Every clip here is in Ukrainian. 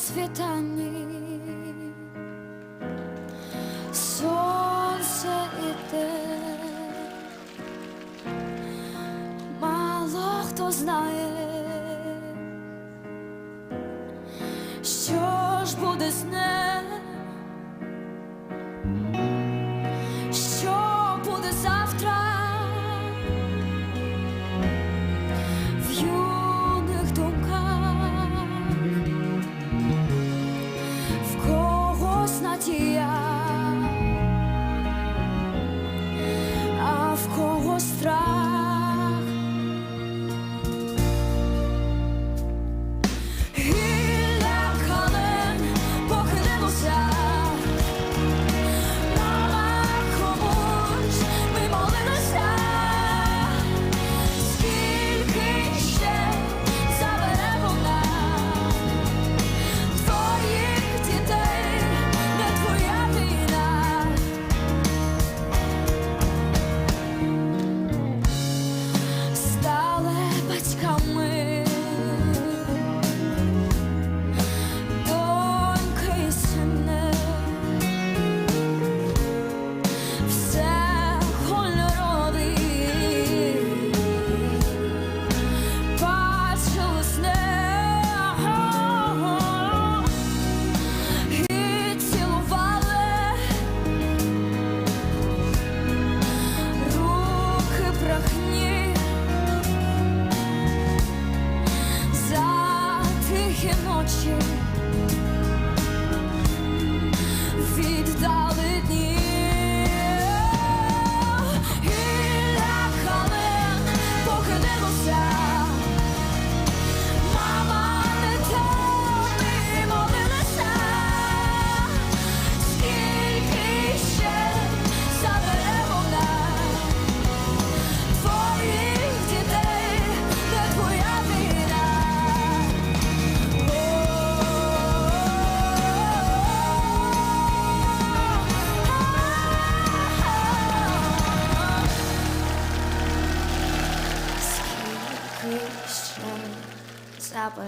світанні. Сонце іде, мало хто знає, що ж буде з ним,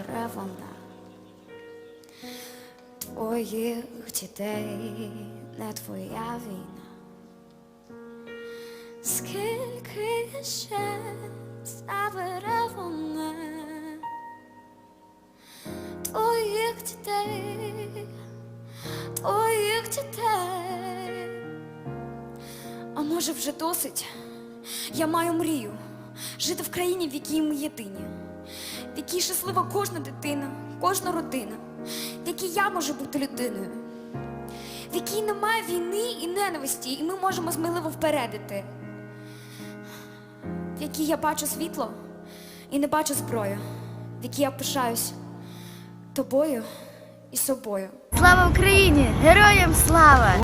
забере вона твоїх дітей, не твоя війна. Скільки ще забере вона твоїх дітей, твоїх дітей. А може вже досить? Я маю мрію жити в країні, в якій ми єдині, якій щаслива кожна дитина, кожна родина, в якій я можу бути людиною, в якій немає війни і ненависті, і ми можемо сміливо впередити, в якій я бачу світло і не бачу зброю, в якій я пишаюсь тобою і собою. Слава Україні! Героям слава!